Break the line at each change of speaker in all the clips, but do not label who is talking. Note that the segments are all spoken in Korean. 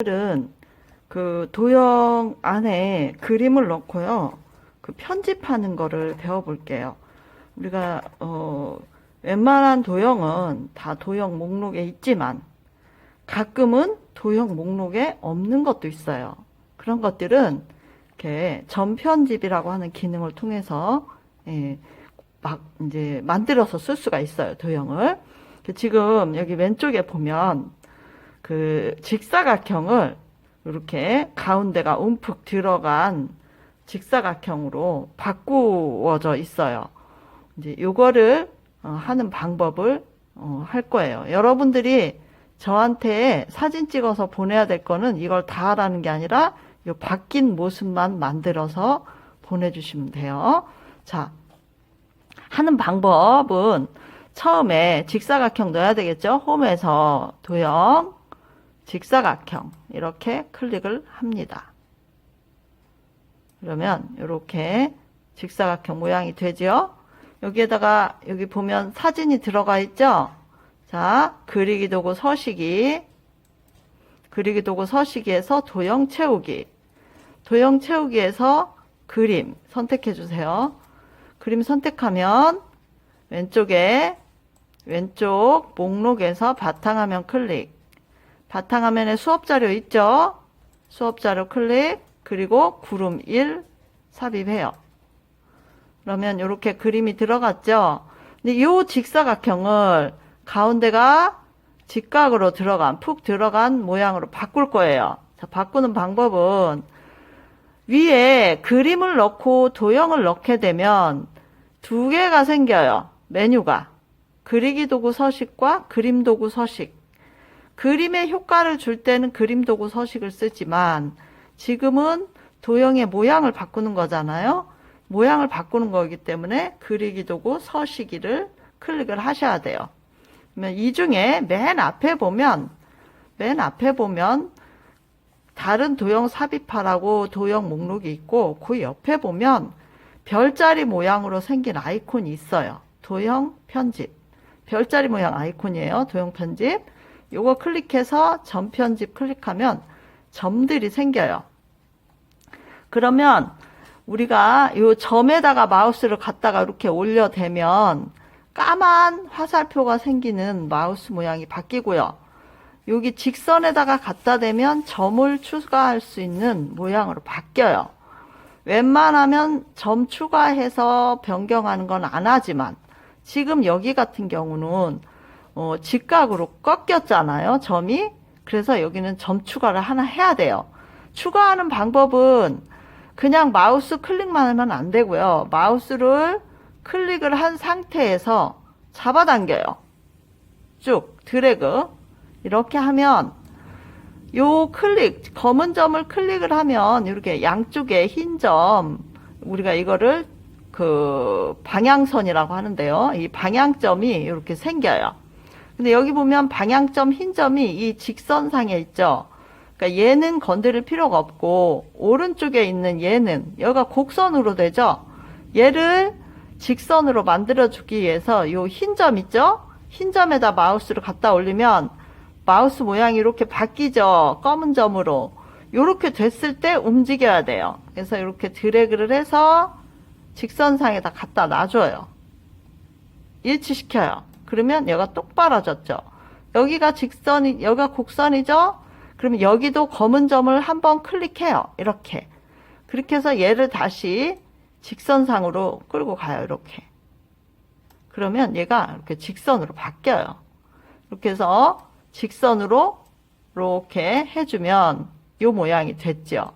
오늘은 그 도형 안에 그림을 넣고요. 그 편집하는 거를 배워볼게요. 우리가 어 웬만한 도형은 다 도형 목록에 있지만 가끔은 도형 목록에 없는 것도 있어요. 그런 것들은 이렇게 전편집이라고 하는 기능을 통해서 예, 막 이제 만들어서 쓸 수가 있어요. 도형을. 지금 여기 왼쪽에 보면 그 직사각형을 이렇게 가운데가 움푹 들어간 직사각형으로 바꾸어져 있어요. 이제 요거를 어, 하는 방법을 어, 할 거예요. 여러분들이 저한테 사진 찍어서 보내야 될 거는 이걸 다 하라는 게 아니라 요 바뀐 모습만 만들어서 보내주시면 돼요. 자, 하는 방법은 처음에 직사각형 넣어야 되겠죠? 홈에서 도형, 직사각형 이렇게 클릭을 합니다. 그러면 이렇게 직사각형 모양이 되죠? 여기에다가 여기 보면 사진이 들어가 있죠? 자, 그리기 도구 서식이 그리기 도구 서식에서 도형 채우기 도형 채우기에서 그림 선택해 주세요. 그림 선택하면 왼쪽에 왼쪽 목록에서 바탕화면 클릭 바탕화면에 수업 자료 있죠? 수업 자료 클릭 그리고 구름 1 삽입해요. 그러면 이렇게 그림이 들어갔죠? 근데 이 직사각형을 가운데가 직각으로 들어간 푹 들어간 모양으로 바꿀 거예요. 자, 바꾸는 방법은 위에 그림을 넣고 도형을 넣게 되면 두 개가 생겨요. 메뉴가. 그리기 도구 서식과 그림 도구 서식. 그림의 효과를 줄 때는 그림 도구 서식을 쓰지만 지금은 도형의 모양을 바꾸는 거잖아요. 모양을 바꾸는 거기 때문에 그리기 도구 서식이를 클릭을 하셔야 돼요. 이 중에 맨 앞에 보면 맨 앞에 보면 다른 도형 삽입하라고 도형 목록이 있고 그 옆에 보면 별자리 모양으로 생긴 아이콘이 있어요. 도형 편집. 별자리 모양 아이콘이에요. 도형 편집. 요거 클릭해서 점 편집 클릭하면 점들이 생겨요. 그러면 우리가 요 점에다가 마우스를 갖다가 이렇게 올려대면 까만 화살표가 생기는 마우스 모양이 바뀌고요. 여기 직선에다가 갖다 대면 점을 추가할 수 있는 모양으로 바뀌어요. 웬만하면 점 추가해서 변경하는 건 안 하지만 지금 여기 같은 경우는 어, 직각으로 꺾였잖아요. 점이. 그래서 여기는 점 추가를 하나 해야 돼요. 추가하는 방법은 그냥 마우스 클릭만 하면 안 되고요. 마우스를 클릭을 한 상태에서 잡아당겨요. 쭉 드래그 이렇게 하면 요 클릭 검은 점을 클릭을 하면 이렇게 양쪽에 흰 점 우리가 이거를 그 방향선이라고 하는데요. 이 방향점이 이렇게 생겨요. 근데 여기 보면 방향점 흰 점이 이 직선상에 있죠. 그러니까 얘는 건드릴 필요가 없고 오른쪽에 있는 얘는 여기가 곡선으로 되죠. 얘를 직선으로 만들어 주기 위해서 요 흰 점 있죠? 흰 점에다 마우스를 갖다 올리면 마우스 모양이 이렇게 바뀌죠. 검은 점으로. 이렇게 됐을 때 움직여야 돼요. 그래서 이렇게 드래그를 해서 직선상에다 갖다 놔줘요. 일치시켜요. 그러면 얘가 똑바라졌죠. 여기가 직선이, 여기가 곡선이죠? 그러면 여기도 검은 점을 한번 클릭해요. 이렇게. 그렇게 해서 얘를 다시 직선상으로 끌고 가요. 이렇게. 그러면 얘가 이렇게 직선으로 바뀌어요. 이렇게 해서 직선으로 이렇게 해주면 요 모양이 됐죠.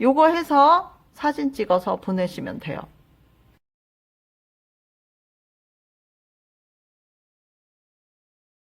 요거 해서 사진 찍어서 보내시면 돼요.